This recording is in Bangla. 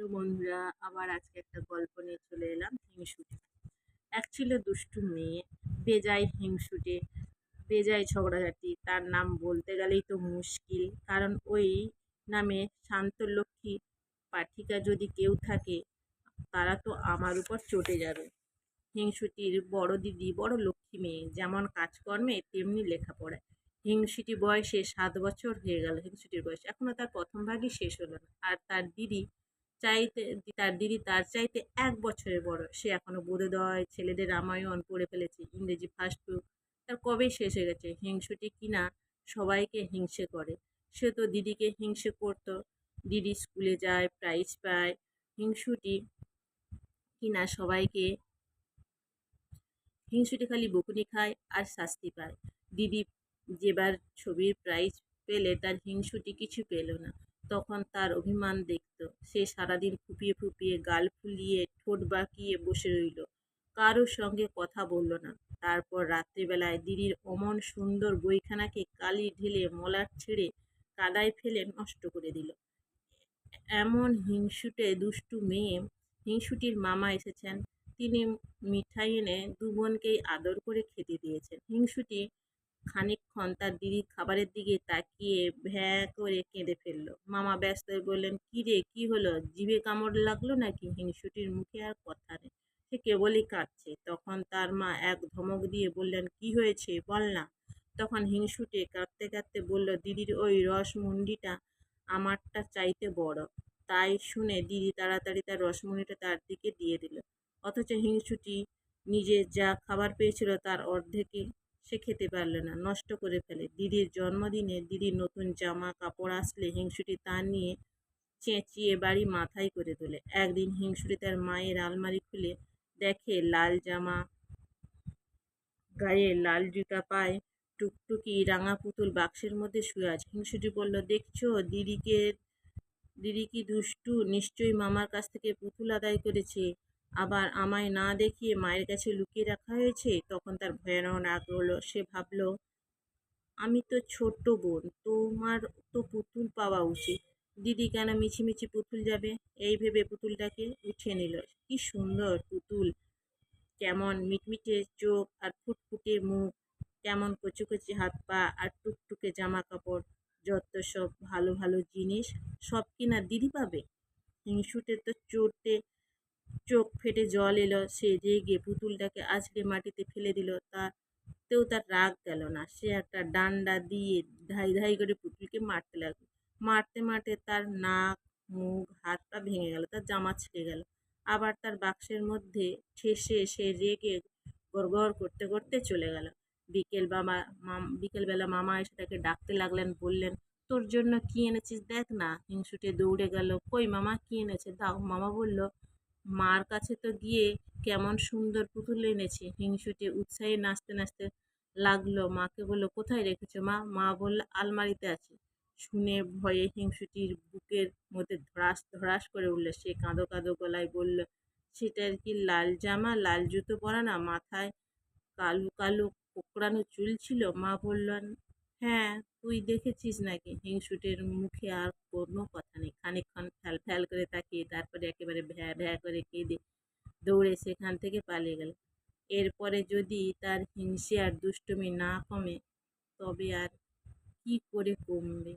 হ্যালো বন্ধুরা, আবার আজকে একটা গল্প নিয়ে চলে এলাম, হিংসুটে। এক ছিল দুষ্টু মেয়ে, বেজায় হিংসুটে, বেজায় ঝগড়াঝাটি, তার নাম বলতে গেলেই তো মুশকিল, কারণ ওই নামে শান্তলক্ষ্মী পাঠিকা যদি কেউ থাকে, তারা তো আমার উপর চটে যাবে। হিংসুটির বড় দিদি বড় লক্ষ্মী মেয়ে, যেমন কাজকর্মে তেমনি লেখাপড়ায়। হিংসুটি বয়সে সাত বছর হয়ে গেল, হিংসুটির বয়স। এখনও তার প্রথম ভাগই শেষ হলো না। আর তার দিদি চাইতে তার দিদি তার চাইতে এক বছরের বড়। সে এখনও বোধোদয় ছেলেদের রামায়ণ পড়ে ফেলেছে, ইংরেজি ফার্স্ট বুক তার কবে শেষ হয়ে গেছে, হিংসুটি কিনা সবাইকে হিংসে করে। সে তো দিদিকে হিংসে করতো। দিদি স্কুলে যায় প্রাইজ পায়। হিংসুটি কিনা সবাইকে, হিংসুটি খালি বকুনি খায় আর শাস্তি পায়। দিদি যেবার ছবির প্রাইজ পেলে তার হিংসুটি কিছু পেল না। তখন তার অভিমান দেখত। সে সারাদিন ফুপিয়ে ফুপিয়ে গাল ফুলিয়ে ঠোঁট বাঁকিয়ে বসে রইল। কারোর সঙ্গে কথা বলল না। তারপর রাত্রিবেলায় দিদির অমন সুন্দর বইখানাকে কালি ঢেলে মলাট ছেড়ে কাদায় ফেলে নষ্ট করে দিল। এমন হিংসুটে দুষ্টু মেয়ে হিংসুটির মামা এসেছেন। তিনি মিঠাই এনে দু বোনকেই আদর করে খেতে দিয়েছেন। হিংসুটি খানিকক্ষণ তার দিদির খাবারের দিকে তাকিয়ে ভ্যা করে কেঁদে ফেলল। মামা ব্যস্ত হয়ে বললেন, কী রে, কী হলো? জিভে কামড় লাগল নাকি? হিংসুটির মুখে আর কথা নেই। সে কেবলই কাঁদছে। তখন তার মা এক ধমক দিয়ে বললেন, কি হয়েছে? বল না। তখন হিংসুটে কাঁদতে কাঁদতে বলল, দিদির ওই রসমুন্ডিটা আমারটা চাইতে বড়। তাই শুনে দিদি তাড়াতাড়ি তার রসমুন্ডিটা তার দিকে দিয়ে দিল। অথচ হিংসুটি নিজে যা খাবার পেয়েছিল তার অর্ধেকই সে খেতে পারল না, নষ্ট করে ফেলে। দিদির জন্মদিনে দিদির নতুন জামা, কাপড় আসলে হিংসুটি তা নিয়ে চেঁচিয়ে বাড়ি মাথায় করে তোলে। একদিন হিংসুটি তার মায়ের আলমারি খুলে দেখে লাল জামা, গায়ে লাল জুতা পায়, টুকটুকি রাঙা পুতুল বাক্সের মধ্যে শুয়ে আছে। হিংসুটি বলল, দেখছ, দিদিকে, দিদি কি দুষ্টু? নিশ্চয়ই মামার কাছ থেকে পুতুল আদায় করেছে। আবার আমায় না দেখিয়ে মায়ের কাছে লুকিয়ে রাখা হয়েছে? তখন তার ভয়ানক রাগ হলো। সে ভাবল, আমি তো ছোট্ট বোন, তোমার তো পুতুল পাওয়া উচিত। দিদি কেন মিছিমিছি পুতুল যাবে? এই ভেবে পুতুলটাকে উঠিয়ে নিল। কি সুন্দর পুতুল। কেমন মিটমিটে চোখ আর ফুটফুটে মুখ, কেমন কচু কচি হাত পা আর টুকটুকে জামা কাপড়, যত সব ভালো ভালো জিনিস, সব কিনা দিদি পাবে? হিংসুটে তো চোটে চোখ ফেটে জল এলো, সে রেগে পুতুলটাকে আছড়ে মাটিতে ফেলে দিল। তাতেও তার রাগ গেল না। সে একটা ডান্ডা দিয়ে ধাই ধাই করে পুতুলকে মারতে লাগল। মারতে মারতে তার নাক, মুখ হাত পা ভেঙে গেল, তার জামা ছিঁড়ে গেল। আবার তার বাক্সের মধ্যে ঠেসে সে রেগে গড়গড় করতে করতে চলে গেল। বিকেল বাবা বিকেলবেলা মামা এসে তাকে ডাকতে লাগলেন, বললেন, তোর জন্য কি এনেছিস দেখ না, হিংসুটে দৌড়ে গেল। কই মামা, কি এনেছে? দাও। মামা বলল মার কাছে তো গিয়ে কেমন সুন্দর পুতুল এনেছে। হিংসুটে উৎসাহে নাচতে নাচতে লাগল। মাকে বলল, কোথায় রেখেছো মা? মা বলল, আলমারিতে আছে। শুনে ভয়ে হিংসুটির বুকের মধ্যে ধরাস ধরাস করে উঠল। সে কাঁদো কাঁদো গলায় বলল সেটার কি লাল জামা? লাল জুতো পরা না? মাথায় কালো কালো কোকড়ানো চুল ছিল? মা বললেন হ্যাঁ তুই দেখেছিস নাকি? হিংসুটের মুখে আর কোনো কথা নেই। খানিকক্ষণ ফ্যাল ফ্যাল করে তাকিয়ে, তারপরে একেবারে ভ্যা ভ্যা করে কেঁদে দৌড়ে সেখান থেকে পালিয়ে গেল। এরপরে যদি তার হিংসে আর দুষ্টুমি না কমে, তবে আর কি করে কমবে?